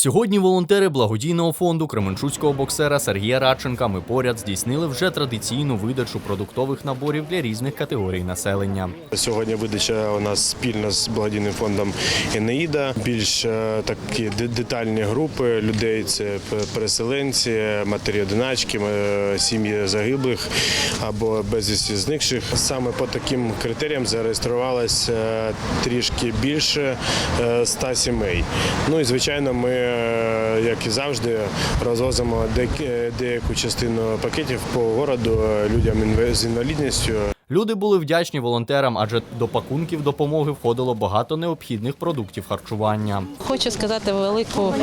Сьогодні волонтери благодійного фонду Кременчуцького боксера Сергія Радченка ми поряд здійснили вже традиційну видачу продуктових наборів для різних категорій населення. Сьогодні видача у нас спільно з благодійним фондом Енеїда. Більш е, такі детальні групи людей це переселенці, матері одиначки, е, сім'ї загиблих або безвісті зникших. Саме по таким критеріям зареєструвалося е, трішки більше е, 100 сімей. Ну і звичайно, ми, як і завжди, розвозимо де- деяку частину пакетів по городу е, людям з інвалідністю. Люди були вдячні волонтерам, адже до пакунків допомоги входило багато необхідних продуктів харчування. Хочу сказати велику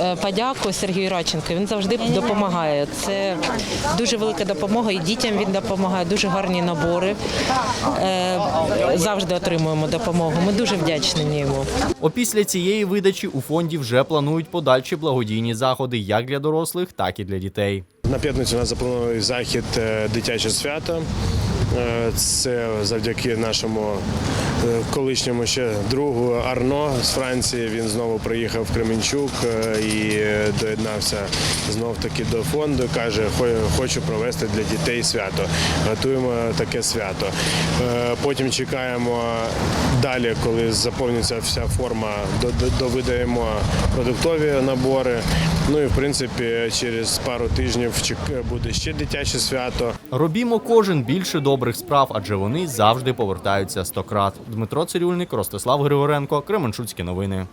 е, подяку Сергію Радченку. Він завжди допомагає. Це дуже велика допомога, і дітям він допомагає. Дуже гарні набори. Е, Завжди отримуємо допомогу. Ми дуже вдячні йому. Опісля цієї видачі у фонді вже планують подальші благодійні заходи як для дорослих, так і для дітей. На п'ятницю у нас запланований захід е, дитяче свято. Е, Це завдяки нашому е, колишньому ще другу Арно з Франції. Він знову приїхав в Кременчук і доєднався знов таки до фонду. каже, хочу провести для дітей свято. Готуємо таке свято. Потім чекаємо далі, коли заповниться вся форма, до- до- довидаємо продуктові набори. Ну і в принципі через пару тижнів чек- буде ще дитяче свято. Робімо кожен більше добрих справ, адже вони завжди повертаються стократ. Дмитро Цирюльник, Ростислав Григоренко, Кременчуцькі новини.